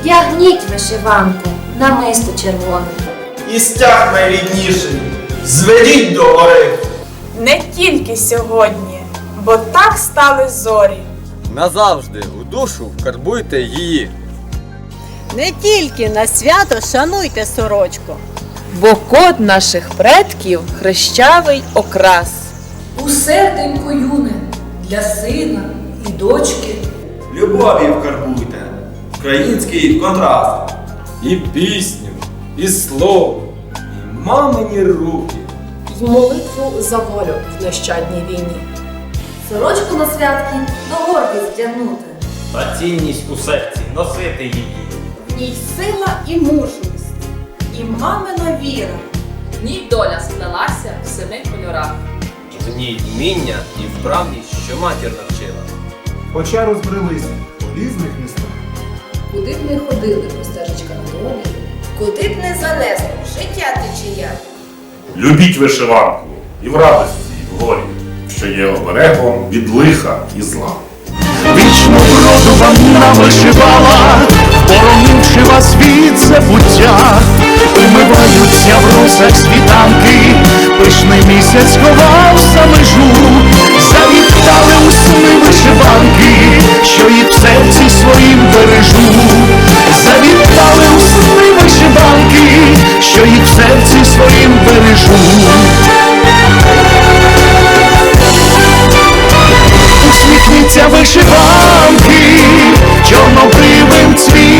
Вдягніть вишиванку, намисто червоне. І стяг найрідніший, зведіть до гори. Не тільки сьогодні, бо так стали зорі. Назавжди у душу вкарбуйте її. Не тільки на свято шануйте сорочку. Бо код наших предків хрещавий окрас. У серденько юне для сина і дочки. Любові вкарбуйте, український контраст. І пісню, і слово, і мамині руки. й молитву за волю в нещадній війні. Сорочку на святки до гордість вдягнути. Та цінність у серці носити її. В ній сила і мужність, і мамина віра. В ній доля сплелася в семи кольорах. В ній вміння і вправність, що матір навчила. Хоча розбрелися по різних містах. Куди б ми ходили по стежечках долі, Куди б не занесло життя течія. Любіть вишиванку і в радості, і в горі, що є оберегом від лиха і зла. Вічну вроду вам навишивала, поромивши вас від забуття, умиваються в росах світанки, пишний місяць ховався межу, завітали у сни вишиванки, вишиванки чорнобривим цвітом,